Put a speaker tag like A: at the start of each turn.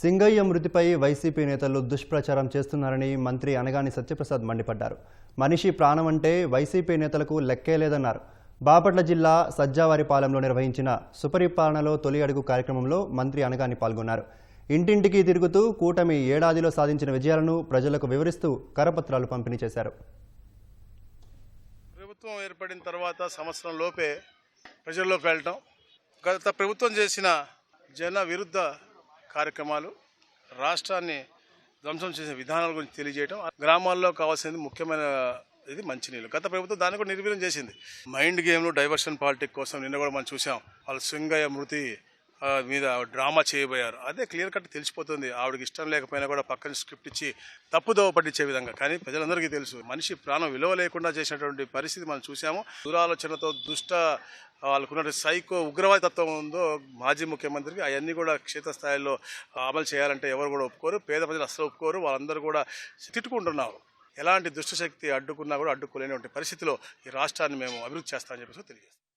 A: సింగయ్య మృతిపై వైసీపీ నేతలు దుష్ప్రచారం చేస్తున్నారని మంత్రి అనగాని సత్యప్రసాద్ మండిపడ్డారు. మనిషి ప్రాణం అంటే వైసీపీ నేతలకు లెక్కే లేదన్నారు. బాపట్ల జిల్లా సజ్జావారిపాలెంలో నిర్వహించిన సుపరిపాలనలో తొలి అడుగు కార్యక్రమంలో మంత్రి అనగాని పాల్గొన్నారు. ఇంటింటికి తిరుగుతూ కూటమి ఏడాదిలో సాధించిన విజయాలను ప్రజలకు వివరిస్తూ కరపత్రాలు పంపిణీ చేశారు.
B: ప్రభుత్వం ఏర్పడిన తర్వాత సంవత్సరం లోపే ప్రజల్లోకి వెళ్ళటం గత ప్రభుత్వం చేసిన జన విరుద్ధ కార్యక్రమాలు రాష్ట్రాన్ని ధ్వంసం చేసిన విధానాల గురించి తెలియజేయడం గ్రామాల్లో కావాల్సింది ముఖ్యమైన ఇది మంచినీళ్ళు. గత ప్రభుత్వం దాన్ని కూడా నిర్వీర్యం చేసింది. మైండ్ గేమ్లు డైవర్షన్ పాలిటిక్ కోసం నిన్న కూడా మనం చూసాం వాళ్ళు సింగయ్య మృతి మీద డ్రామా చేయబోయారు. అదే క్లియర్ కట్ తెలిసిపోతుంది. ఆవిడకి ఇష్టం లేకపోయినా కూడా పక్కన స్క్రిప్ట్ ఇచ్చి తప్పుదోవ పట్టించే విధంగా. కానీ ప్రజలందరికీ తెలుసు మనిషి ప్రాణం విలువ లేకుండా చేసినటువంటి పరిస్థితి మనం చూసాము దురాలోచనతో దుష్ట వాళ్ళకున్న సైకో ఉగ్రవాద తత్వం ఉందో మాజీ ముఖ్యమంత్రికి అవన్నీ కూడా క్షేత్రస్థాయిలో అమలు చేయాలంటే ఎవరు కూడా ఒప్పుకోరు పేద ప్రజలు అస్సలు ఒప్పుకోరు వాళ్ళందరూ కూడా తిట్టుకుంటున్నారు. ఎలాంటి దుష్టశక్తి అడ్డుకున్నా కూడా అడ్డుకోలేనటువంటి పరిస్థితిలో ఈ రాష్ట్రాన్ని మేము అభివృద్ధి చేస్తామని చెప్పేసి తెలియజేస్తాం